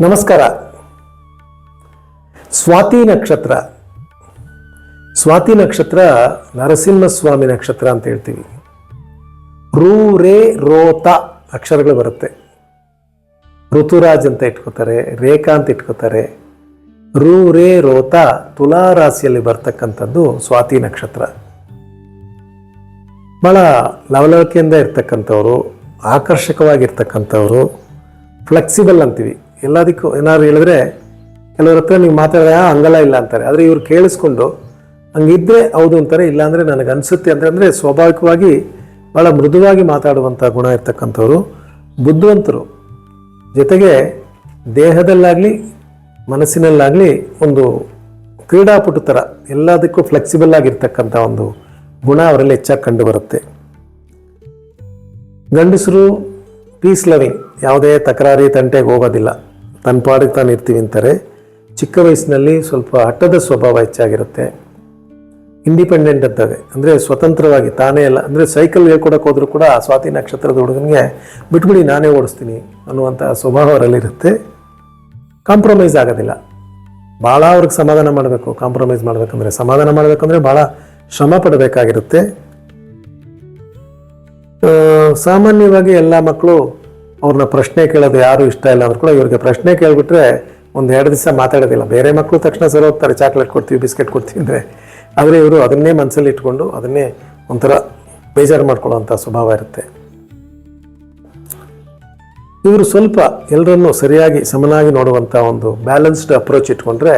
ನಮಸ್ಕಾರ. ಸ್ವಾತಿ ನಕ್ಷತ್ರ. ಸ್ವಾತಿ ನಕ್ಷತ್ರ ನರಸಿಂಹಸ್ವಾಮಿ ನಕ್ಷತ್ರ ಅಂತ ಹೇಳ್ತೀವಿ. ರೂ ರೇ, ರೋತ ಅಕ್ಷರಗಳು ಬರುತ್ತೆ. ಋತುರಾಜ್ ಅಂತ ಇಟ್ಕೋತಾರೆ, ರೇಖಾ ಅಂತ ಇಟ್ಕೋತಾರೆ. ರೂ ರೇ, ರೋತ ತುಲಾ ರಾಶಿಯಲ್ಲಿ ಬರ್ತಕ್ಕಂಥದ್ದು ಸ್ವಾತಿ ನಕ್ಷತ್ರ. ಭಾಳ ಲವಲವಿಕೆಯಿಂದ ಇರ್ತಕ್ಕಂಥವ್ರು, ಆಕರ್ಷಕವಾಗಿರ್ತಕ್ಕಂಥವ್ರು ಫ್ಲೆಕ್ಸಿಬಲ್ ಅಂತೀವಿ. ಎಲ್ಲದಕ್ಕೂ ಏನಾದ್ರು ಹೇಳಿದ್ರೆ ಕೆಲವ್ರ ಹತ್ರ ನೀವು ಮಾತಾಡಿದ್ರೆ "ಆ, ಹಂಗಲ್ಲ ಇಲ್ಲ ಅಂತಾರೆ. ಆದರೆ ಇವ್ರು ಕೇಳಿಸ್ಕೊಂಡು ಹಂಗಿದ್ರೆ ಹೌದು ಅಂತಾರೆ. ಇಲ್ಲಾಂದರೆ ನನಗೆ ಅನಿಸುತ್ತೆ ಅಂದರೆ ಸ್ವಾಭಾವಿಕವಾಗಿ ಭಾಳ ಮೃದುವಾಗಿ ಮಾತಾಡುವಂಥ ಗುಣ ಇರ್ತಕ್ಕಂಥವ್ರು ಬುದ್ಧಿವಂತರು. ಜೊತೆಗೆ ದೇಹದಲ್ಲಾಗಲಿ ಮನಸ್ಸಿನಲ್ಲಾಗಲಿ ಒಂದು ಕ್ರೀಡಾಪಟು ಥರ ಎಲ್ಲದಕ್ಕೂ ಫ್ಲೆಕ್ಸಿಬಲ್ ಆಗಿರ್ತಕ್ಕಂಥ ಒಂದು ಗುಣ ಅವರಲ್ಲಿ ಹೆಚ್ಚಾಗಿ ಕಂಡು ಬರುತ್ತೆ ಗಂಡಸರು ಪೀಸ್ ಲವಿಂಗ್ ಯಾವುದೇ ತಕರಾರಿ ತಂಟೆಗೆ ಹೋಗೋದಿಲ್ಲ. ತನ್ನ ಪಾಡಿಗೆ ತಾನು ಇರ್ತೀವಿ ಅಂತಾರೆ. ಚಿಕ್ಕ ವಯಸ್ಸಿನಲ್ಲಿ ಸ್ವಲ್ಪ ಹಠದ ಸ್ವಭಾವ ಹೆಚ್ಚಾಗಿರುತ್ತೆ. ಇಂಡಿಪೆಂಡೆಂಟ್ ಅಂತವೆ ಅಂದರೆ ಸ್ವತಂತ್ರವಾಗಿ, ತಾನೇ ಅಲ್ಲ. ಅಂದರೆ ಸೈಕಲ್ ಹೇಳ್ಕೊಡಕ್ಕೆ ಹೋದರೂ ಕೂಡ ಸ್ವಾತಿ ನಕ್ಷತ್ರದ ಹುಡುಗನಿಗೆ, ಬಿಟ್ಬಿಡಿ ನಾನೇ ಓಡಿಸ್ತೀನಿ ಅನ್ನುವಂಥ ಸ್ವಭಾವ ಅವರಲ್ಲಿರುತ್ತೆ. ಕಾಂಪ್ರಮೈಸ್ ಆಗೋದಿಲ್ಲ. ಭಾಳ ಅವ್ರಿಗೆ ಸಮಾಧಾನ ಮಾಡಬೇಕು. ಕಾಂಪ್ರಮೈಸ್ ಮಾಡಬೇಕಂದ್ರೆ. ಸಮಾಧಾನ ಮಾಡಬೇಕಂದ್ರೆ ಭಾಳ ಶ್ರಮ ಪಡಬೇಕಾಗಿರುತ್ತೆ. ಸಾಮಾನ್ಯವಾಗಿ ಎಲ್ಲ ಮಕ್ಕಳು ಅವ್ರನ್ನ ಪ್ರಶ್ನೆ ಕೇಳೋದು ಯಾರು ಇಷ್ಟ ಇಲ್ಲ ಅಂದ್ರೂ ಕೂಡ ಇವ್ರಿಗೆ ಪ್ರಶ್ನೆ ಕೇಳಿಬಿಟ್ರೆ ಒಂದು ಎರಡು ದಿವಸ ಮಾತಾಡೋದಿಲ್ಲ. ಬೇರೆ ಮಕ್ಕಳು ತಕ್ಷಣ ಸರಿ ಹೋಗ್ತಾರೆ, ಚಾಕ್ಲೇಟ್ ಕೊಡ್ತೀವಿ, ಬಿಸ್ಕೆಟ್ ಕೊಡ್ತೀವಿ ಅಂದರೆ. ಆದರೆ ಇವರು ಅದನ್ನೇ ಮನಸ್ಸಲ್ಲಿ ಇಟ್ಕೊಂಡು ಅದನ್ನೇ ಒಂಥರ ಬೇಜಾರು ಮಾಡ್ಕೊಳ್ಳೋವಂಥ ಸ್ವಭಾವ ಇರುತ್ತೆ. ಇವರು ಸ್ವಲ್ಪ ಎಲ್ಲರನ್ನೂ ಸರಿಯಾಗಿ ಸಮನಾಗಿ ನೋಡುವಂಥ ಒಂದು ಬ್ಯಾಲೆನ್ಸ್ಡ್ ಅಪ್ರೋಚ್ ಇಟ್ಕೊಂಡ್ರೆ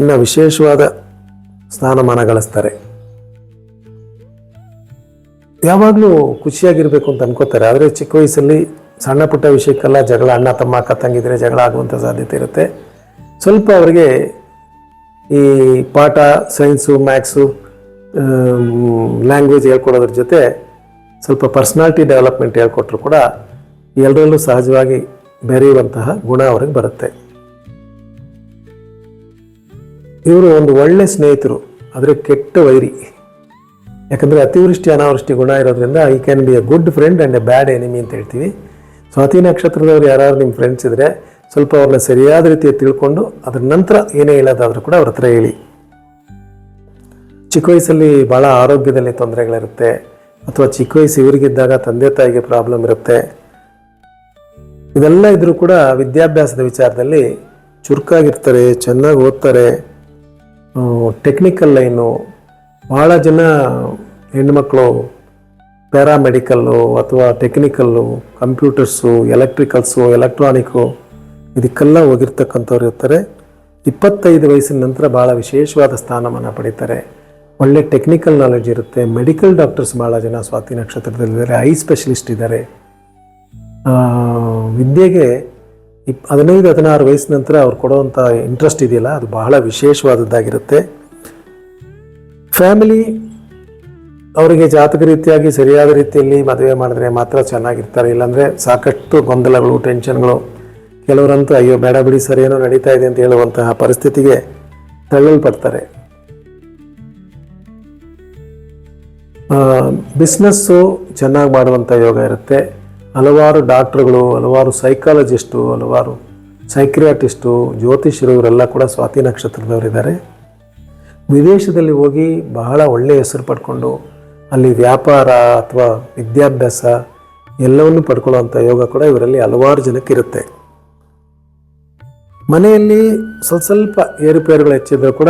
ಇನ್ನು ವಿಶೇಷವಾದ ಸ್ಥಾನಮಾನ ಗಳಿಸ್ತಾರೆ. ಯಾವಾಗಲೂ ಖುಷಿಯಾಗಿರಬೇಕು ಅಂತ ಅನ್ಕೋತಾರೆ. ಆದರೆ ಚಿಕ್ಕ ವಯಸ್ಸಲ್ಲಿ ಸಣ್ಣ ಪುಟ್ಟ ವಿಷಯಕ್ಕೆಲ್ಲ ಜಗಳ, ಅಣ್ಣ, ತಮ್ಮ, ಅಕ್ಕ, ತಂಗಿದ್ರೆ ಜಗಳ ಆಗುವಂಥ ಸಾಧ್ಯತೆ ಇರುತ್ತೆ. ಸ್ವಲ್ಪ ಅವರಿಗೆ ಈ ಪಾಠ ಸೈನ್ಸು ಮ್ಯಾಥ್ಸು ಲ್ಯಾಂಗ್ವೇಜ್ ಹೇಳ್ಕೊಡೋದ್ರ ಜೊತೆ ಸ್ವಲ್ಪ ಪರ್ಸ್ನಾಲಿಟಿ ಡೆವಲಪ್ಮೆಂಟ್ ಹೇಳ್ಕೊಟ್ರು ಕೂಡ ಎಲ್ಲರಲ್ಲೂ ಸಹಜವಾಗಿ ಬೆರೆಯುವಂತಹ ಗುಣ ಅವ್ರಿಗೆ ಬರುತ್ತೆ. ಇವರು ಒಂದು ಒಳ್ಳೆ ಸ್ನೇಹಿತರು, ಆದರೆ ಕೆಟ್ಟ ವೈರಿ. ಯಾಕಂದರೆ ಅತಿವೃಷ್ಟಿ, ಅನಾವೃಷ್ಟಿ ಗುಣ ಇರೋದ್ರಿಂದ I can be a good friend and a bad enemy ಅಂತ ಹೇಳ್ತೀವಿ. ಸ್ವಾತಿ ನಕ್ಷತ್ರದವರು ಯಾರು ನಿಮ್ಮ ಫ್ರೆಂಡ್ಸ್ ಇದ್ದರೆ ಸ್ವಲ್ಪ ಅವ್ರನ್ನ ಸರಿಯಾದ ರೀತಿಯ ತಿಳ್ಕೊಂಡು ಅದ್ರ ನಂತರ ಏನೇ ಹೇಳೋದಾದರೂ ಕೂಡ ಅವ್ರ ಹತ್ರ ಹೇಳಿ. ಚಿಕ್ಕ ವಯಸ್ಸಲ್ಲಿ ಭಾಳ ಆರೋಗ್ಯದಲ್ಲಿ ತೊಂದರೆಗಳಿರುತ್ತೆ ಅಥವಾ ಚಿಕ್ಕ ವಯಸ್ಸು ಇವರಿಗಿದ್ದಾಗ ತಂದೆ ತಾಯಿಗೆ ಪ್ರಾಬ್ಲಮ್ ಇರುತ್ತೆ. ಇದೆಲ್ಲ ಇದ್ದರೂ ಕೂಡ ವಿದ್ಯಾಭ್ಯಾಸದ ವಿಚಾರದಲ್ಲಿ ಚುರುಕಾಗಿರ್ತಾರೆ, ಚೆನ್ನಾಗಿ ಓದ್ತಾರೆ ಟೆಕ್ನಿಕಲ್ ಲೈನು ಭಾಳ ಜನ ಹೆಣ್ಮಕ್ಳು ಪ್ಯಾರಾಮೆಡಿಕಲ್ಲು ಅಥವಾ ಟೆಕ್ನಿಕಲ್ಲು ಕಂಪ್ಯೂಟರ್ಸು ಎಲೆಕ್ಟ್ರಿಕಲ್ಸು ಎಲೆಕ್ಟ್ರಾನಿಕ್ಕು ಇದಕ್ಕೆಲ್ಲ ಹೋಗಿರ್ತಕ್ಕಂಥವ್ರು ಇರ್ತಾರೆ. ಇಪ್ಪತ್ತೈದು ವಯಸ್ಸಿನ ನಂತರ ಭಾಳ ವಿಶೇಷವಾದ ಸ್ಥಾನಮಾನ ಪಡೀತಾರೆ. ಒಳ್ಳೆ ಟೆಕ್ನಿಕಲ್ ನಾಲೆಡ್ಜ್ ಇರುತ್ತೆ. ಮೆಡಿಕಲ್ ಡಾಕ್ಟರ್ಸ್ ಭಾಳ ಜನ ಸ್ವಾತಿ ನಕ್ಷತ್ರದಲ್ಲಿದ್ದಾರೆ. ಐ ಸ್ಪೆಷಲಿಸ್ಟ್ ಇದ್ದಾರೆ. ವಿದ್ಯೆಗೆ ಇಪ್, ಹದಿನೈದು, ಹದಿನಾರು ವಯಸ್ಸಿನ ನಂತರ ಅವ್ರು ಕೊಡುವಂಥ ಇಂಟ್ರೆಸ್ಟ್ ಇದೆಯಲ್ಲ, ಅದು ಬಹಳ ವಿಶೇಷವಾದದ್ದಾಗಿರುತ್ತೆ. ಫ್ಯಾಮಿಲಿ ಅವರಿಗೆ ಜಾತಕ ರೀತಿಯಾಗಿ ಸರಿಯಾದ ರೀತಿಯಲ್ಲಿ ಮದುವೆ ಮಾಡಿದ್ರೆ ಮಾತ್ರ ಚೆನ್ನಾಗಿರ್ತಾರೆ. ಇಲ್ಲಾಂದರೆ ಸಾಕಷ್ಟು ಗೊಂದಲಗಳು ಟೆನ್ಷನ್ಗಳು ಕೆಲವರಂತೂ ಅಯ್ಯೋ ಬೇಡ ಬಿಡಿ ಸರಿ ನಡೀತಾ ಇದೆ ಅಂತ ಹೇಳುವಂತಹ ಪರಿಸ್ಥಿತಿಗೆ ತಳ್ಳಲ್ಪಡ್ತಾರೆ. ಬಿಸ್ನೆಸ್ಸು ಚೆನ್ನಾಗಿ ಮಾಡುವಂಥ ಯೋಗ ಇರುತ್ತೆ. ಹಲವಾರು ಡಾಕ್ಟ್ರುಗಳು, ಹಲವಾರು ಸೈಕಾಲಜಿಸ್ಟು ಹಲವಾರು ಸೈಕ್ರಿಯಾಟಿಸ್ಟು ಜ್ಯೋತಿಷರು ಇವರೆಲ್ಲ ಕೂಡ ಸ್ವಾತಿ ನಕ್ಷತ್ರದವರಿದ್ದಾರೆ. ವಿದೇಶದಲ್ಲಿ ಹೋಗಿ ಬಹಳ ಒಳ್ಳೆಯ ಹೆಸರು ಪಡ್ಕೊಂಡು ಅಲ್ಲಿ ವ್ಯಾಪಾರ ಅಥವಾ ವಿದ್ಯಾಭ್ಯಾಸ ಎಲ್ಲವನ್ನು ಪಡ್ಕೊಳ್ಳುವಂಥ ಯೋಗ ಕೂಡ ಇವರಲ್ಲಿ ಹಲವಾರು ಜನಕ್ಕೆ ಇರುತ್ತೆ. ಮನೆಯಲ್ಲಿ ಸ್ವಲ್ಪ ಸ್ವಲ್ಪ ಏರುಪೇರುಗಳು ಹೆಚ್ಚಿದ್ರೂ ಕೂಡ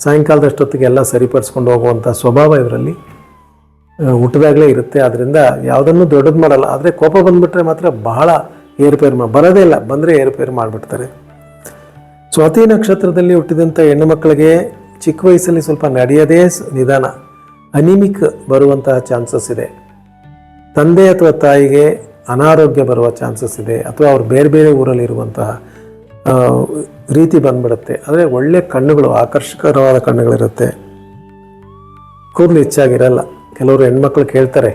ಸಾಯಂಕಾಲದಷ್ಟೊತ್ತಿಗೆ ಎಲ್ಲ ಸರಿಪಡಿಸ್ಕೊಂಡು ಹೋಗುವಂಥ ಸ್ವಭಾವ ಇವರಲ್ಲಿ ಹುಟ್ಟಿದಾಗಲೇ ಇರುತ್ತೆ. ಆದ್ದರಿಂದ ಯಾವುದನ್ನು ದೊಡ್ಡದು ಮಾಡಲ್ಲ. ಆದರೆ ಕೋಪ ಬಂದುಬಿಟ್ರೆ ಮಾತ್ರ ಬಹಳ ಏರುಪೇರು ಮಾ, ಬರೋದೇ ಇಲ್ಲ. ಬಂದರೆ ಏರುಪೇರು ಮಾಡಿಬಿಡ್ತಾರೆ. ಸ್ವಾತಿ ನಕ್ಷತ್ರದಲ್ಲಿ ಹುಟ್ಟಿದಂಥ ಹೆಣ್ಣು ಮಕ್ಕಳಿಗೆ ಚಿಕ್ಕ ವಯಸ್ಸಲ್ಲಿ ಸ್ವಲ್ಪ ನಡೆಯದೇ ನಿಧಾನ, ಅನಿಮಿಕ್ ಬರುವಂತಹ ಚಾನ್ಸಸ್ ಇದೆ. ತಂದೆ ಅಥವಾ ತಾಯಿಗೆ ಅನಾರೋಗ್ಯ ಬರುವ ಚಾನ್ಸಸ್ ಇದೆ, ಅಥವಾ ಅವ್ರು ಬೇರೆ ಬೇರೆ ಊರಲ್ಲಿರುವಂತಹ ರೀತಿ ಬಂದ್ಬಿಡುತ್ತೆ. ಆದರೆ ಒಳ್ಳೆ ಕಣ್ಣುಗಳು, ಆಕರ್ಷಕರವಾದ ಕಣ್ಣುಗಳಿರುತ್ತೆ. ಕೂದಲು ಹೆಚ್ಚಾಗಿರಲ್ಲ. ಕೆಲವರು ಹೆಣ್ಮಕ್ಳು ಕೇಳ್ತಾರೆ,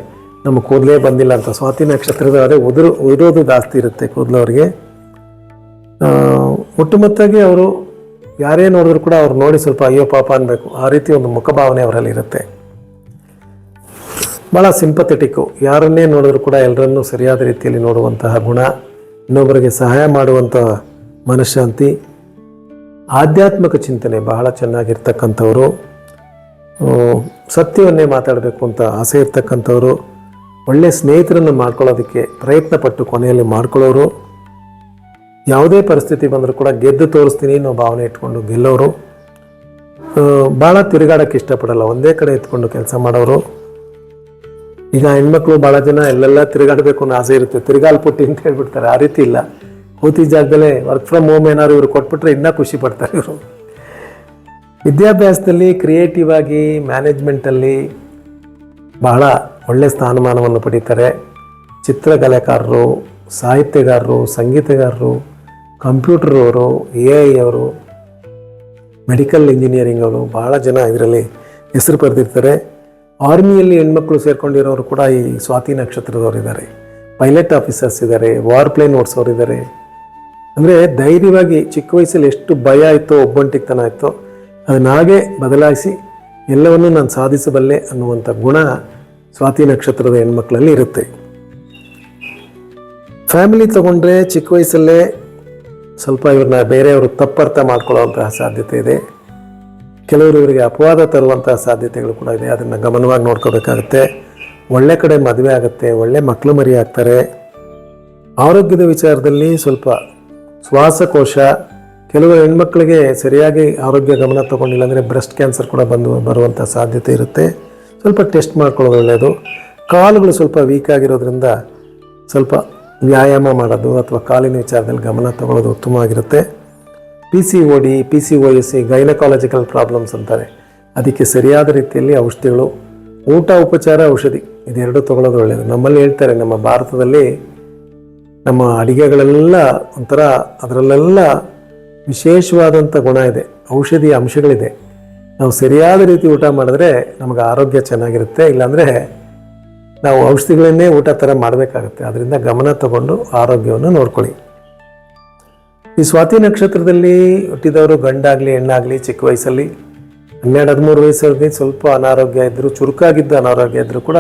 ನಮ್ಮ ಕೂದಲೇ ಬಂದಿಲ್ಲ ಅಂತ. ಸ್ವಾತಿ ನಕ್ಷತ್ರದ ಅದೇ ಉದುರು, ಉದುರೋದು ಜಾಸ್ತಿ ಇರುತ್ತೆ ಕೂದಲು ಅವರಿಗೆ. ಒಟ್ಟುಮೊತ್ತಾಗಿ ಅವರು ಯಾರೇ ನೋಡಿದ್ರು ಕೂಡ ಅವ್ರು ನೋಡಿ ಸ್ವಲ್ಪ ಅಯ್ಯೋ ಪಾಪ ಅನ್ಬೇಕು. ಆ ರೀತಿ ಒಂದು ಮುಖಭಾವನೆ ಅವರಲ್ಲಿ ಇರುತ್ತೆ. ಭಾಳ ಸಿಂಪಥೆಟಿಕ್ಕು. ಯಾರನ್ನೇ ನೋಡಿದ್ರು ಕೂಡ ಎಲ್ಲರನ್ನೂ ಸರಿಯಾದ ರೀತಿಯಲ್ಲಿ ನೋಡುವಂತಹ ಗುಣ, ಇನ್ನೊಬ್ಬರಿಗೆ ಸಹಾಯ ಮಾಡುವಂಥ ಮನಃಶಾಂತಿ, ಆಧ್ಯಾತ್ಮಿಕ ಚಿಂತನೆ ಬಹಳ ಚೆನ್ನಾಗಿರ್ತಕ್ಕಂಥವರು. ಸತ್ಯವನ್ನೇ ಮಾತಾಡಬೇಕು ಅಂತ ಆಸೆ ಇರ್ತಕ್ಕಂಥವ್ರು. ಒಳ್ಳೆಯ ಸ್ನೇಹಿತರನ್ನು ಮಾಡ್ಕೊಳ್ಳೋದಕ್ಕೆ ಪ್ರಯತ್ನಪಟ್ಟು ಕೊನೆಯಲ್ಲಿ ಮಾಡ್ಕೊಳ್ಳೋರು. ಯಾವುದೇ ಪರಿಸ್ಥಿತಿ ಬಂದರೂ ಕೂಡ ಗೆದ್ದು ತೋರಿಸ್ತೀನಿ ಅನ್ನೋ ಭಾವನೆ ಇಟ್ಕೊಂಡು ಗೆಲ್ಲೋರು. ಭಾಳ ತಿರುಗಾಡೋಕ್ಕೆ ಇಷ್ಟಪಡಲ್ಲ. ಒಂದೇ ಕಡೆ ಎತ್ಕೊಂಡು ಕೆಲಸ ಮಾಡೋರು. ಈಗ ಹೆಣ್ಮಕ್ಳು ಭಾಳ ಜನ ಎಲ್ಲೆಲ್ಲ ತಿರುಗಾಡಬೇಕು ಅನ್ನೋ ಆಸೆ ಇರುತ್ತೆ. ತಿರುಗಾಲ್ಪುಟ್ಟಿ ಅಂತ ಹೇಳ್ಬಿಡ್ತಾರೆ. ಆ ರೀತಿ ಇಲ್ಲ. ಕೂತಿ ಜಾಗದಲ್ಲೇ ವರ್ಕ್ ಫ್ರಮ್ ಹೋಮ್ ಏನಾದ್ರು ಇವರು ಕೊಟ್ಬಿಟ್ರೆ ಇನ್ನೂ ಖುಷಿ ಪಡ್ತಾರೆ ಇವರು. ವಿದ್ಯಾಭ್ಯಾಸದಲ್ಲಿ ಕ್ರಿಯೇಟಿವ್ ಆಗಿ ಮ್ಯಾನೇಜ್ಮೆಂಟಲ್ಲಿ ಬಹಳ ಒಳ್ಳೆಯ ಸ್ಥಾನಮಾನವನ್ನು ಪಡೀತಾರೆ. ಚಿತ್ರಕಲೆಕಾರರು ಸಾಹಿತ್ಯಗಾರರು, ಸಂಗೀತಗಾರರು ಕಂಪ್ಯೂಟರ್ ಅವರು ಎ ಐ ಅವರು ಮೆಡಿಕಲ್ ಇಂಜಿನಿಯರಿಂಗ್ ಅವರು ಭಾಳ ಜನ ಇದರಲ್ಲಿ ಹೆಸರು ಪಡೆದಿರ್ತಾರೆ ಆರ್ಮಿಯಲ್ಲಿ ಹೆಣ್ಮಕ್ಳು ಸೇರ್ಕೊಂಡಿರೋರು ಕೂಡ ಈ ಸ್ವಾತಿ ನಕ್ಷತ್ರದವರು ಇದ್ದಾರೆ. ಪೈಲಟ್ ಆಫೀಸರ್ಸ್ ಇದ್ದಾರೆ, ವಾರ್ ಪ್ಲೇನ್ ಓಡಿಸೋರು ಇದ್ದಾರೆ. ಅಂದರೆ ಧೈರ್ಯವಾಗಿ ಚಿಕ್ಕ ವಯಸ್ಸಲ್ಲಿ ಎಷ್ಟು ಭಯ ಆಯಿತೋ ಒಬ್ಬಂಟಿತನ ಆಯಿತೋ ಅದನ್ನಾಗೆ ಬದಲಾಯಿಸಿ ಎಲ್ಲವನ್ನೂ ನಾನು ಸಾಧಿಸಬಲ್ಲೆ ಅನ್ನುವಂಥ ಗುಣ ಸ್ವಾತಿ ನಕ್ಷತ್ರದ ಹೆಣ್ಮಕ್ಳಲ್ಲಿ ಇರುತ್ತೆ. ಫ್ಯಾಮಿಲಿ ತಗೊಂಡ್ರೆ ಚಿಕ್ಕ ವಯಸ್ಸಲ್ಲೇ ಸ್ವಲ್ಪ ಇವ್ರನ್ನ ಬೇರೆಯವರು ತಪ್ಪರ್ಥ ಮಾಡ್ಕೊಳ್ಳುವಂತಹ ಸಾಧ್ಯತೆ ಇದೆ. ಕೆಲವರು ಇವರಿಗೆ ಅಪವಾದ ತರುವಂತಹ ಸಾಧ್ಯತೆಗಳು ಕೂಡ ಇದೆ. ಅದನ್ನು ಗಮನವಾಗಿ ನೋಡ್ಕೋಬೇಕಾಗುತ್ತೆ. ಒಳ್ಳೆ ಕಡೆ ಮದುವೆ ಆಗುತ್ತೆ, ಒಳ್ಳೆ ಮಕ್ಕಳು ಮರಿ ಆಗ್ತಾರೆ. ಆರೋಗ್ಯದ ವಿಚಾರದಲ್ಲಿ ಸ್ವಲ್ಪ ಶ್ವಾಸಕೋಶ, ಕೆಲವು ಹೆಣ್ಮಕ್ಳಿಗೆ ಸರಿಯಾಗಿ ಆರೋಗ್ಯ ಗಮನ ತಗೊಂಡಿಲ್ಲ ಅಂದರೆ ಬ್ರೆಸ್ಟ್ ಕ್ಯಾನ್ಸರ್ ಕೂಡ ಬಂದು ಬರುವಂಥ ಸಾಧ್ಯತೆ ಇರುತ್ತೆ. ಸ್ವಲ್ಪ ಟೆಸ್ಟ್ ಮಾಡ್ಕೊಳ್ಳೋದು ಒಳ್ಳೆಯದು. ಕಾಲುಗಳು ಸ್ವಲ್ಪ ವೀಕ್ ಆಗಿರೋದ್ರಿಂದ ಸ್ವಲ್ಪ ವ್ಯಾಯಾಮ ಮಾಡೋದು ಅಥವಾ ಕಾಲಿನ ವಿಚಾರದಲ್ಲಿ ಗಮನ ತಗೊಳ್ಳೋದು ಉತ್ತಮವಾಗಿರುತ್ತೆ P C O D P C O S C gynaecological problems ಅಂತಾರೆ. ಅದಕ್ಕೆ ಸರಿಯಾದ ರೀತಿಯಲ್ಲಿ ಔಷಧಿಗಳು, ಊಟ ಉಪಚಾರ ಔಷಧಿ, ಇದೆರಡು ತಗೊಳ್ಳೋದು ಒಳ್ಳೆಯದು ನಮ್ಮಲ್ಲಿ ಹೇಳ್ತಾರೆ, ನಮ್ಮ ಭಾರತದಲ್ಲಿ ನಮ್ಮ ಅಡಿಗೆಗಳೆಲ್ಲ ಒಂಥರ ಅದರಲ್ಲೆಲ್ಲ ವಿಶೇಷವಾದಂಥ ಗುಣ ಇದೆ ಔಷಧಿ ಅಂಶಗಳಿದೆ. ನಾವು ಸರಿಯಾದ ರೀತಿ ಊಟ ಮಾಡಿದ್ರೆ ನಮಗೆ ಆರೋಗ್ಯ ಚೆನ್ನಾಗಿರುತ್ತೆ, ಇಲ್ಲಾಂದರೆ ನಾವು ಔಷಧಿಗಳನ್ನೇ ಊಟ ಥರ ಮಾಡಬೇಕಾಗುತ್ತೆ. ಅದರಿಂದ ಗಮನ ತಗೊಂಡು ಆರೋಗ್ಯವನ್ನು ನೋಡ್ಕೊಳ್ಳಿ. ಈ ಸ್ವಾತಿ ನಕ್ಷತ್ರದಲ್ಲಿ ಹುಟ್ಟಿದವರು ಗಂಡಾಗಲಿ, ಹೆಣ್ಣಾಗಲಿ, ಚಿಕ್ಕ ವಯಸ್ಸಲ್ಲಿ ಹನ್ನೆರಡು, ಹದಿಮೂರು ವಯಸ್ಸಲ್ಲಿ ಸ್ವಲ್ಪ ಅನಾರೋಗ್ಯ ಇದ್ದರೂ, ಚುರುಕಾಗಿದ್ದ ಅನಾರೋಗ್ಯ ಇದ್ದರೂ ಕೂಡ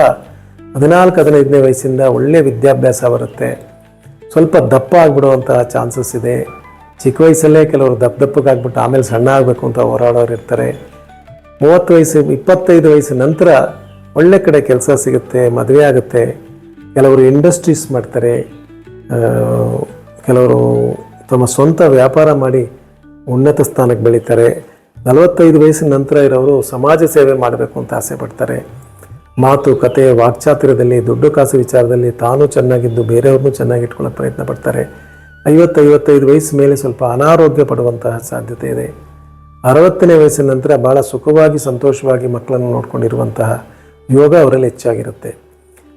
ಹದಿನಾಲ್ಕು, ಹದಿನೈದನೇ ವಯಸ್ಸಿಂದ ಒಳ್ಳೆಯ ವಿದ್ಯಾಭ್ಯಾಸ ಬರುತ್ತೆ. ಸ್ವಲ್ಪ ದಪ್ಪ ಆಗಿಬಿಡುವಂತಹ ಚಾನ್ಸಸ್ ಇದೆ. ಚಿಕ್ಕ ವಯಸ್ಸಲ್ಲೇ ಕೆಲವರು ದಪ್ಪ ದಪ್ಪಗಾಗ್ಬಿಟ್ಟು ಆಮೇಲೆ ಸಣ್ಣ ಆಗಬೇಕು ಅಂತ ಹೋರಾಡೋರು ಇರ್ತಾರೆ. ಮೂವತ್ತು ವಯಸ್ಸು, ಇಪ್ಪತ್ತೈದು ವಯಸ್ಸಿನ ನಂತರ ಒಳ್ಳೆ ಕಡೆ ಕೆಲಸ ಸಿಗುತ್ತೆ, ಮದುವೆ ಆಗುತ್ತೆ. ಕೆಲವರು ಇಂಡಸ್ಟ್ರೀಸ್ ಮಾಡ್ತಾರೆ. ಕೆಲವರು ತಮ್ಮ ಸ್ವಂತ ವ್ಯಾಪಾರ ಮಾಡಿ ಉನ್ನತ ಸ್ಥಾನಕ್ಕೆ ಬೆಳೀತಾರೆ. ನಲವತ್ತೈದು ವಯಸ್ಸಿನ ನಂತರ ಇರೋರು ಸಮಾಜ ಸೇವೆ ಮಾಡಬೇಕು ಅಂತ ಆಸೆ ಪಡ್ತಾರೆ. ಮಾತು, ಕತೆ, ವಾಕ್ಚಾತುರ್ಯದಲ್ಲಿ, ದುಡ್ಡು ಕಾಸು ವಿಚಾರದಲ್ಲಿ ತಾನು ಚೆನ್ನಾಗಿದ್ದು ಬೇರೆಯವ್ರನ್ನೂ ಚೆನ್ನಾಗಿ ಇಟ್ಕೊಳ್ಳೋ ಪ್ರಯತ್ನ ಪಡ್ತಾರೆ. ಐವತ್ತೈವತ್ತೈದು ವಯಸ್ಸು ಮೇಲೆ ಸ್ವಲ್ಪ ಅನಾರೋಗ್ಯ ಪಡುವಂತಹ ಸಾಧ್ಯತೆ ಇದೆ. ಅರವತ್ತನೇ ವಯಸ್ಸಿನ ನಂತರ ಭಾಳ ಸುಖವಾಗಿ, ಸಂತೋಷವಾಗಿ ಮಕ್ಕಳನ್ನು ನೋಡ್ಕೊಂಡಿರುವಂತಹ ಯೋಗ ಅವರಲ್ಲಿ ಹೆಚ್ಚಾಗಿರುತ್ತೆ.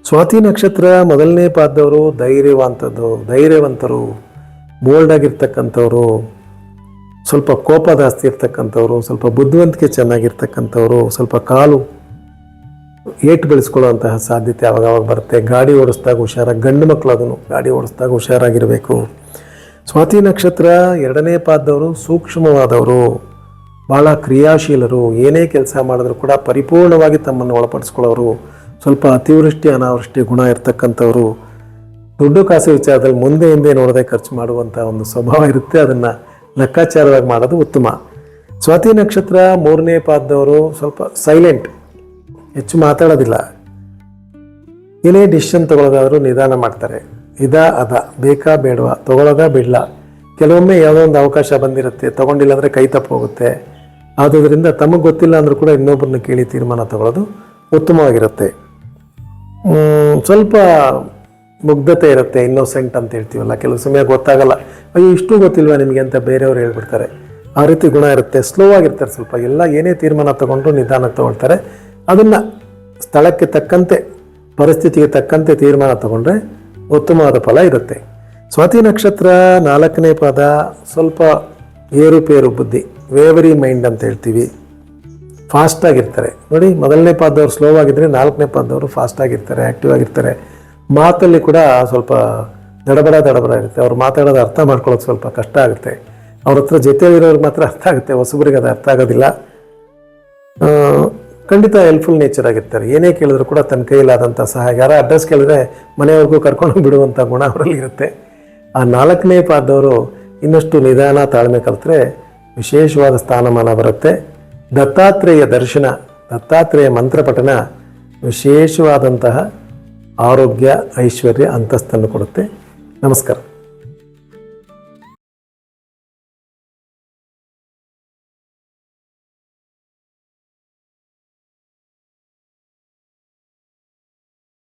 ಸ್ವಾತಿ ನಕ್ಷತ್ರ ಮೊದಲನೇ ಪಾದದವರು ಧೈರ್ಯವಂತದ್ದು, ಧೈರ್ಯವಂತರು ಬೋಲ್ಡ್ ಆಗಿರ್ತಕ್ಕಂಥವ್ರು, ಸ್ವಲ್ಪ ಕೋಪ ಜಾಸ್ತಿ ಇರ್ತಕ್ಕಂಥವ್ರು, ಸ್ವಲ್ಪ ಬುದ್ಧಿವಂತಿಕೆ ಚೆನ್ನಾಗಿರ್ತಕ್ಕಂಥವ್ರು, ಸ್ವಲ್ಪ ಕಾಲು ಏಟು ಬೆಳೆಸ್ಕೊಳ್ಳುವಂತಹ ಸಾಧ್ಯತೆ ಅವಾಗವಾಗ ಬರುತ್ತೆ. ಗಾಡಿ ಓಡಿಸ್ದಾಗ ಹುಷಾರಾಗಿ, ಗಂಡು ಮಕ್ಕಳು ಅದನ್ನು ಗಾಡಿ ಓಡಿಸ್ದಾಗ ಹುಷಾರಾಗಿರಬೇಕು. ಸ್ವಾತಿ ನಕ್ಷತ್ರ ಎರಡನೇ ಪಾದದವರು ಸೂಕ್ಷ್ಮವಾದವರು. ಭಾಳ ಕ್ರಿಯಾಶೀಲರು, ಏನೇ ಕೆಲಸ ಮಾಡಿದ್ರು ಕೂಡ ಪರಿಪೂರ್ಣವಾಗಿ ತಮ್ಮನ್ನು ಒಳಪಡಿಸ್ಕೊಳ್ಳೋರು, ಸ್ವಲ್ಪ ಅತಿವೃಷ್ಟಿ, ಅನಾವೃಷ್ಟಿ ಗುಣ ಇರ್ತಕ್ಕಂಥವ್ರು, ದುಡ್ಡು ಕಾಸು ವಿಚಾರದಲ್ಲಿ ಮುಂದೆ ಹಿಂದೆ ನೋಡದೆ ಖರ್ಚು ಮಾಡುವಂಥ ಒಂದು ಸ್ವಭಾವ ಇರುತ್ತೆ. ಅದನ್ನು ಲೆಕ್ಕಾಚಾರವಾಗಿ ಮಾಡೋದು ಉತ್ತಮ. ಸ್ವಾತಿ ನಕ್ಷತ್ರ ಮೂರನೇ ಪಾದದವರು ಸ್ವಲ್ಪ ಸೈಲೆಂಟ್ ಹೆಚ್ಚು ಮಾತಾಡೋದಿಲ್ಲ. ಏನೇ ಡಿಸಿಷನ್ ತಗೊಳ್ಳೋದಾದರೂ ನಿಧಾನ ಮಾಡ್ತಾರೆ. ಇದ, ಅದ, ಬೇಕಾ, ಬೇಡವಾ, ತಗೊಳ್ಳೋದ, ಬಿಡಲ. ಕೆಲವೊಮ್ಮೆ ಯಾವುದೋ ಒಂದು ಅವಕಾಶ ಬಂದಿರುತ್ತೆ. ತಗೊಂಡಿಲ್ಲ ಅಂದರೆ ಕೈ ತಪ್ಪು ಹೋಗುತ್ತೆ ಆದುದರಿಂದ ತಮಗೆ ಗೊತ್ತಿಲ್ಲ ಅಂದರೂ ಕೂಡ ಇನ್ನೊಬ್ಬರನ್ನ ಕೇಳಿ ತೀರ್ಮಾನ ತಗೊಳ್ಳೋದು ಉತ್ತಮವಾಗಿರುತ್ತೆ. ಸ್ವಲ್ಪ ಮುಗ್ಧತೆ ಇರುತ್ತೆ ಇನ್ನೋಸೆಂಟ್ ಅಂತ ಹೇಳ್ತೀವಲ್ಲ, ಕೆಲವು ಸಮಯ ಗೊತ್ತಾಗಲ್ಲ. ಅಯ್ಯೋ, ಇಷ್ಟು ಗೊತ್ತಿಲ್ವಾ ನಿಮಗೆ ಅಂತ ಬೇರೆಯವರು ಹೇಳ್ಬಿಡ್ತಾರೆ. ಆ ರೀತಿ ಗುಣ ಇರುತ್ತೆ ಸ್ಲೋ ಆಗಿರ್ತಾರೆ ಸ್ವಲ್ಪ. ಎಲ್ಲ ಏನೇ ತೀರ್ಮಾನ ತಗೊಂಡ್ರು ನಿಧಾನ ತಗೊಳ್ತಾರೆ. ಅದನ್ನು ಸ್ಥಳಕ್ಕೆ ತಕ್ಕಂತೆ, ಪರಿಸ್ಥಿತಿಗೆ ತಕ್ಕಂತೆ ತೀರ್ಮಾನ ತಗೊಂಡ್ರೆ ಉತ್ತಮವಾದ ಫಲ ಇರುತ್ತೆ. ಸ್ವಾತಿ ನಕ್ಷತ್ರ ನಾಲ್ಕನೇ ಪದ ಸ್ವಲ್ಪ ಏರುಪೇರು ಬುದ್ಧಿ. ವೇವರಿ ಮೈಂಡ್ ಅಂತ ಹೇಳ್ತೀವಿ. ಫಾಸ್ಟ್ ಆಗಿರ್ತಾರೆ. ನೋಡಿ, ಮೊದಲನೇ ಪಾದವ್ರು ಸ್ಲೋ ಆಗಿದ್ದರೆ ನಾಲ್ಕನೇ ಪಾದವರು ಫಾಸ್ಟ್ ಆಗಿರ್ತಾರೆ ಆ್ಯಕ್ಟಿವ್ ಆಗಿರ್ತಾರೆ. ಮಾತಲ್ಲಿ ಕೂಡ ಸ್ವಲ್ಪ ದಡಬಡ ದಡಬಡ ಇರುತ್ತೆ. ಅವ್ರು ಮಾತಾಡೋದು ಅರ್ಥ ಮಾಡ್ಕೊಳ್ಳೋದು ಸ್ವಲ್ಪ ಕಷ್ಟ ಆಗುತ್ತೆ. ಅವ್ರ ಹತ್ರ ಜೊತೆಯಲ್ಲಿರೋರಿಗೆ ಮಾತ್ರ ಅರ್ಥ ಆಗುತ್ತೆ. ಹೊಸಬರಿಗೆ ಅದು ಅರ್ಥ ಆಗೋದಿಲ್ಲ. ಖಂಡಿತ ಹೆಲ್ಪ್ಫುಲ್ ನೇಚರ್ ಆಗಿರ್ತಾರೆ. ಏನೇ ಕೇಳಿದ್ರು ಕೂಡ ತನ್ನ ಕೈಯಲ್ಲಾದಂಥ ಸಹಾಯ. ಯಾರ ಅಡ್ರೆಸ್ ಕೇಳಿದ್ರೆ ಮನೆಯವ್ರಿಗೂ ಕರ್ಕೊಂಡು ಬಿಡುವಂಥ ಗುಣ ಅವರಲ್ಲಿ ಇರುತ್ತೆ. ಆ ನಾಲ್ಕನೇ ಪಾದವರು ಇನ್ನಷ್ಟು ನಿಧಾನ ತಾಳ್ಮೆ ಕಲಿತ್ರೆ ವಿಶೇಷವಾದ ಸ್ಥಾನಮಾನ ಬರುತ್ತೆ. ದತ್ತಾತ್ರೇಯ ದರ್ಶನ ದತ್ತಾತ್ರೇಯ ಮಂತ್ರಪಠನ ವಿಶೇಷವಾದಂತಹ ಆರೋಗ್ಯ ಐಶ್ವರ್ಯ ಅಂತಸ್ತನ್ನು ಕೊಡುತ್ತೆ. ನಮಸ್ಕಾರ.